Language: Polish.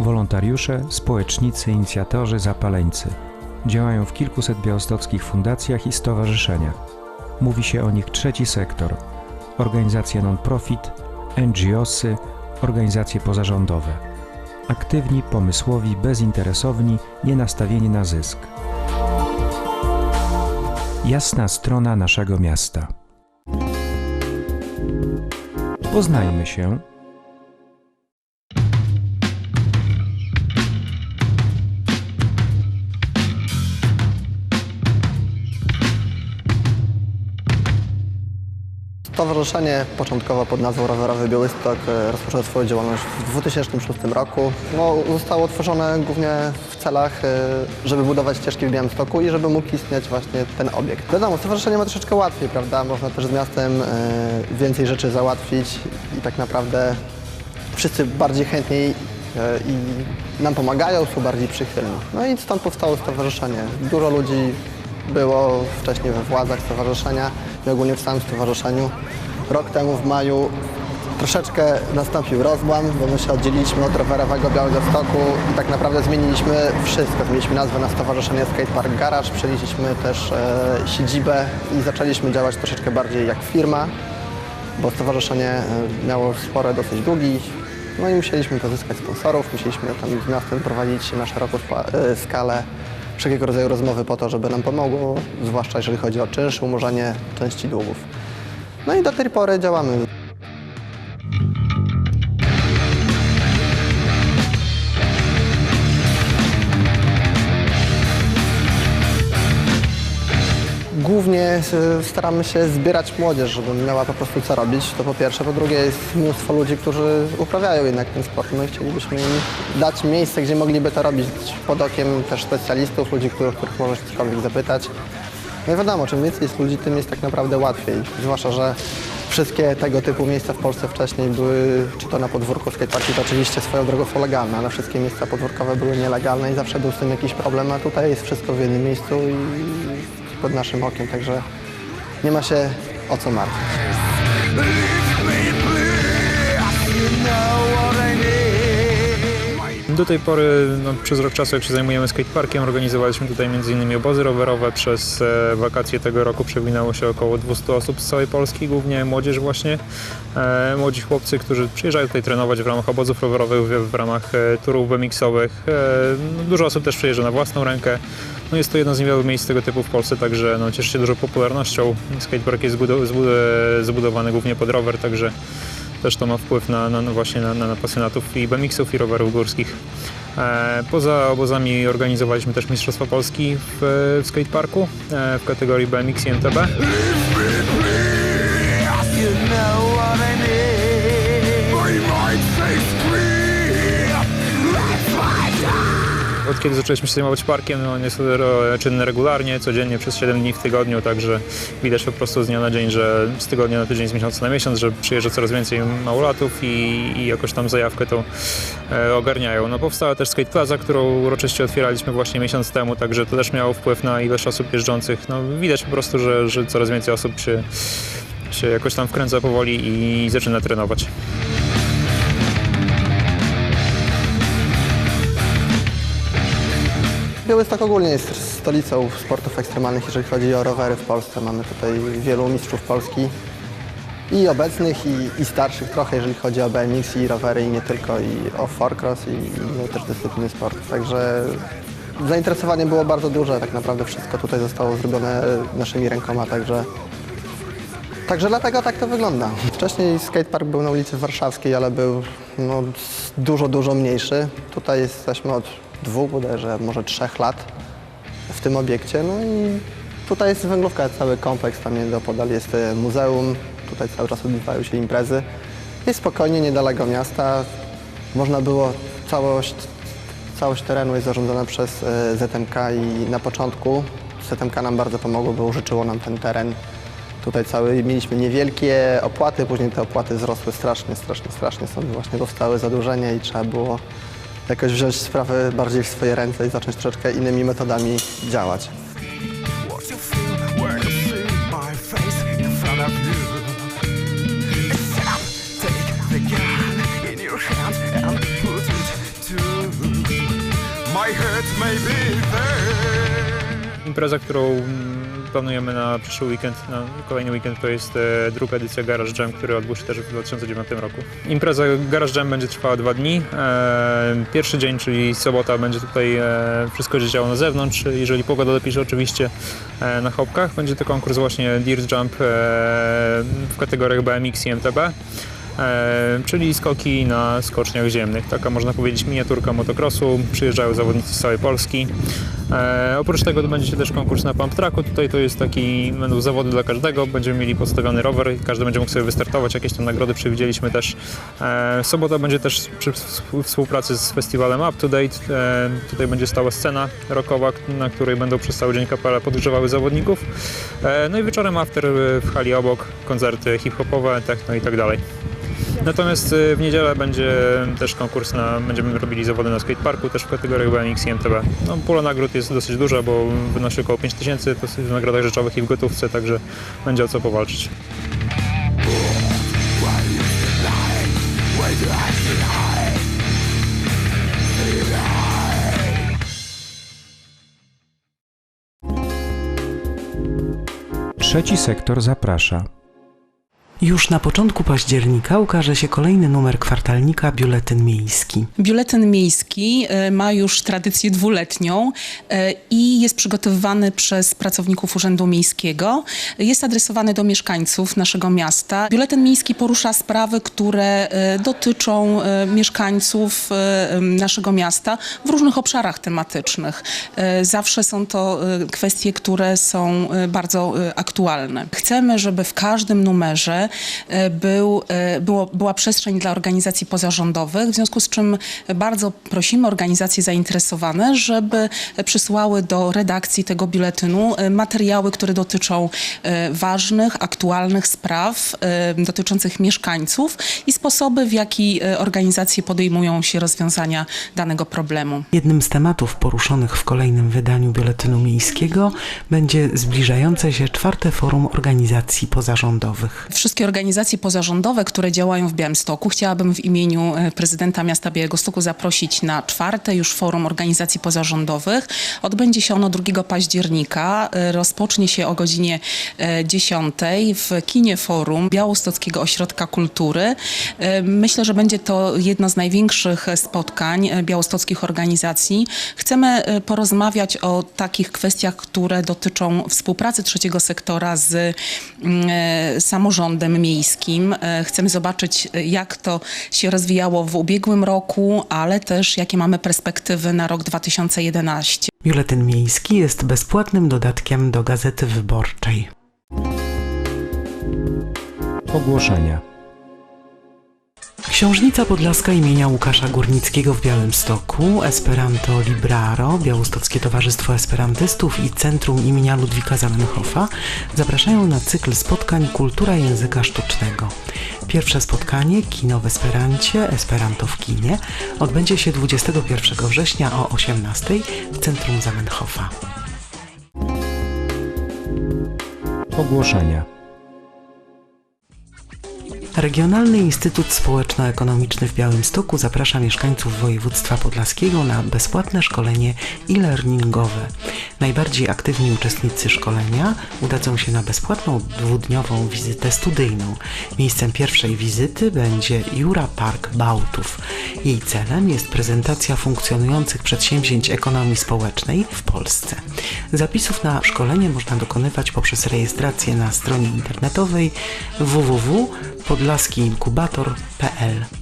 Wolontariusze, społecznicy, inicjatorzy, zapaleńcy. Działają w kilkuset białostockich fundacjach i stowarzyszeniach. Mówi się o nich trzeci sektor. Organizacje non-profit, NGOsy, organizacje pozarządowe. Aktywni, pomysłowi, bezinteresowni, nie nastawieni na zysk. Jasna strona naszego miasta. Poznajmy się. Stowarzyszenie początkowo pod nazwą Rowerowy Białystok e, rozpoczęło swoją działalność w 2006 roku. No, zostało utworzone głównie w celach, e, żeby budować ścieżki w Białymstoku i żeby mógł istnieć właśnie ten obiekt. Wiadomo, stowarzyszenie ma troszeczkę łatwiej, prawda? Można też z miastem e, więcej rzeczy załatwić i tak naprawdę wszyscy bardziej chętniej i nam pomagają, są bardziej przychylni. No i stąd powstało stowarzyszenie. Dużo ludzi było wcześniej we władzach stowarzyszenia i ogólnie w samym stowarzyszeniu. Rok temu w maju troszeczkę nastąpił rozłam, bo my się oddzieliliśmy od rowerowego Białego Stoku i tak naprawdę zmieniliśmy wszystko. Zmieniliśmy nazwę na Stowarzyszenie Skate Park Garage, przenieśliśmy też e, siedzibę i zaczęliśmy działać troszeczkę bardziej jak firma bo stowarzyszenie e, miało spore dosyć długi, no i musieliśmy pozyskać sponsorów, musieliśmy tam z miastem prowadzić na szeroką e, skalę wszelkiego rodzaju rozmowy po to, żeby nam pomogło, zwłaszcza jeżeli chodzi o czynsz, umorzenie części długów. No i do tej pory działamy. Głównie e, staramy się zbierać młodzież, żeby miała po prostu co robić. To po pierwsze. Po drugie jest mnóstwo ludzi, którzy uprawiają jednak ten sport. No i chcielibyśmy im dać miejsce, gdzie mogliby to robić pod okiem też specjalistów, ludzi, których, których można cokolwiek zapytać. No i wiadomo, czym więcej jest ludzi, tym jest tak naprawdę łatwiej. Zwłaszcza, że wszystkie tego typu miejsca w Polsce wcześniej były, czy to na podwórku skateparki, to oczywiście swoją drogą są legalne, ale wszystkie miejsca podwórkowe były nielegalne i zawsze był z tym jakiś problem, a tutaj jest wszystko w jednym miejscu i pod naszym okiem, także nie ma się o co martwić. Do tej pory no, przez rok czasu, jak się zajmujemy skateparkiem, organizowaliśmy tutaj m.in. obozy rowerowe. Przez e, wakacje tego roku przewinęło się około 200 osób z całej Polski, głównie młodzież właśnie. E, młodzi chłopcy, którzy przyjeżdżają tutaj trenować w ramach obozów rowerowych, w, w ramach e, turów BMX-owych. E, no, dużo osób też przyjeżdża na własną rękę. No, jest to jedno z niewielu miejsc tego typu w Polsce, także no, cieszy się dużą popularnością. Skatepark jest zbudo- zbu- zbudowany głównie pod rower, także też to ma wpływ na, na, no właśnie na, na pasjonatów i BMX-ów i rowerów górskich. E, poza obozami organizowaliśmy też Mistrzostwa Polski w, w skateparku e, w kategorii BMX i MTB. Kiedy zaczęliśmy się zajmować parkiem, no on jest ro- czynny regularnie, codziennie przez 7 dni w tygodniu, także widać po prostu z dnia na dzień, że z tygodnia na tydzień, z miesiąca na miesiąc, że przyjeżdża coraz więcej małolatów i, i jakoś tam zajawkę tą e, ogarniają. No powstała też Skate Plaza, którą uroczyście otwieraliśmy właśnie miesiąc temu, także to też miało wpływ na ilość osób jeżdżących. No widać po prostu, że, że coraz więcej osób się, się jakoś tam wkręca powoli i zaczyna trenować. Białystok ogólnie jest stolicą sportów ekstremalnych, jeżeli chodzi o rowery w Polsce. Mamy tutaj wielu mistrzów Polski i obecnych, i, i starszych trochę, jeżeli chodzi o BMX i rowery, i nie tylko, i o forecross, i inne też dyscypliny sportów. Także zainteresowanie było bardzo duże, tak naprawdę wszystko tutaj zostało zrobione naszymi rękoma, także Także dlatego tak to wygląda. Wcześniej skatepark był na ulicy Warszawskiej, ale był no, dużo, dużo mniejszy. Tutaj jesteśmy od dwóch, bodajże może trzech lat w tym obiekcie. No i tutaj jest węglówka, cały kompleks, tam nieopodal jest e, muzeum, tutaj cały czas odbywają się imprezy. Jest spokojnie, niedaleko miasta. Można było całość, całość terenu jest zarządzana przez e, ZMK i na początku ZMK nam bardzo pomogło, bo użyczyło nam ten teren Tutaj cały, mieliśmy niewielkie opłaty, później te opłaty wzrosły strasznie, strasznie, strasznie. Stąd właśnie powstały zadłużenia i trzeba było jakoś wziąć sprawy bardziej w swoje ręce i zacząć troszeczkę innymi metodami działać. Impreza, którą planujemy na przyszły weekend, na kolejny weekend, to jest e, druga edycja Garage Jam, który odbył się też w 2009 roku. Impreza Garage Jam będzie trwała dwa dni. E, pierwszy dzień, czyli sobota, będzie tutaj e, wszystko się działo na zewnątrz, jeżeli pogoda dopisze oczywiście na hopkach. Będzie to konkurs właśnie Dirt Jump w kategoriach BMX i MTB. E, czyli skoki na skoczniach ziemnych. Taka można powiedzieć miniaturka motocrossu. Przyjeżdżają zawodnicy z całej Polski. E, oprócz tego będzie też konkurs na pump tracku. Tutaj to jest taki, będą zawody dla każdego. Będziemy mieli podstawiony rower każdy będzie mógł sobie wystartować. Jakieś tam nagrody przewidzieliśmy też. E, sobota będzie też przy współ- współpracy z festiwalem Up to Date. Tutaj będzie stała scena rockowa, na której będą przez cały dzień kapele podgrzewały zawodników. No i wieczorem after w hali obok koncerty hip-hopowe, techno i tak dalej. Natomiast y, w niedzielę będzie też konkurs na, będziemy robili zawody na skateparku, też w kategoriach BMX i MTB. No, pula nagród jest dosyć duża, bo wynosi około 5000, to w nagrodach rzeczowych i w gotówce, także będzie o co powalczyć. Trzeci sektor zaprasza. Już na początku października ukaże się kolejny numer kwartalnika Biuletyn Miejski. Biuletyn miejski e, ma już tradycję dwuletnią e, i jest przygotowywany przez pracowników Urzędu Miejskiego. Jest adresowany do mieszkańców naszego miasta. Biuletyn miejski porusza sprawy, które e, dotyczą mieszkańców naszego miasta w różnych obszarach tematycznych. Zawsze są to kwestie, które są bardzo aktualne. Chcemy, żeby w każdym numerze był, e, było, była przestrzeń dla organizacji pozarządowych, w związku z czym bardzo prosimy organizacje zainteresowane, żeby przysłały do redakcji tego biuletynu e, materiały, które dotyczą e, ważnych, aktualnych spraw e, dotyczących mieszkańców i sposoby, w jaki e, organizacje podejmują się rozwiązania danego problemu. Jednym z tematów poruszonych w kolejnym wydaniu Biuletynu Miejskiego będzie zbliżające się czwarte forum organizacji pozarządowych. Wszystkie organizacje pozarządowe, które działają w Białymstoku, chciałabym w imieniu e, prezydenta miasta Białegostoku zaprosić na czwarte już forum organizacji pozarządowych. Odbędzie się ono 2 października. E, Rozpocznie się o godzinie e, 10 w kinie forum Białostockiego Ośrodka Kultury. E, Myślę, że będzie to jedno z największych spotkań e, białostockich organizacji. Chcemy e, porozmawiać o takich kwestiach, które dotyczą współpracy trzeciego sektora z mm, samorządem miejskim. E, Chcemy zobaczyć, e, jak to się rozwijało w ubiegłym roku, ale też jakie mamy perspektywy na rok 2011. Biuletyn Miejski jest bezpłatnym dodatkiem do Gazety Wyborczej. Ogłoszenia. Książnica Podlaska imienia Łukasza Górnickiego w Białymstoku, Esperanto Libraro, Białostockie Towarzystwo Esperantystów i Centrum imienia Ludwika Zamenhofa zapraszają na cykl spotkań Kultura Języka Sztucznego. Pierwsze spotkanie, kino w Esperancie, Esperanto w kinie, odbędzie się 21 września o 18 w Centrum Zamenhofa. Ogłoszenia. Regionalny Instytut Społeczno-Ekonomiczny w Białymstoku zaprasza mieszkańców województwa podlaskiego na bezpłatne szkolenie e-learningowe. Najbardziej aktywni uczestnicy szkolenia udadzą się na bezpłatną dwudniową wizytę studyjną. Miejscem pierwszej wizyty będzie Jura Park Bałtów. Jej celem jest prezentacja funkcjonujących przedsięwzięć ekonomii społecznej w Polsce. Zapisów na szkolenie można dokonywać poprzez rejestrację na stronie internetowej www.podlaskiinkubator.pl.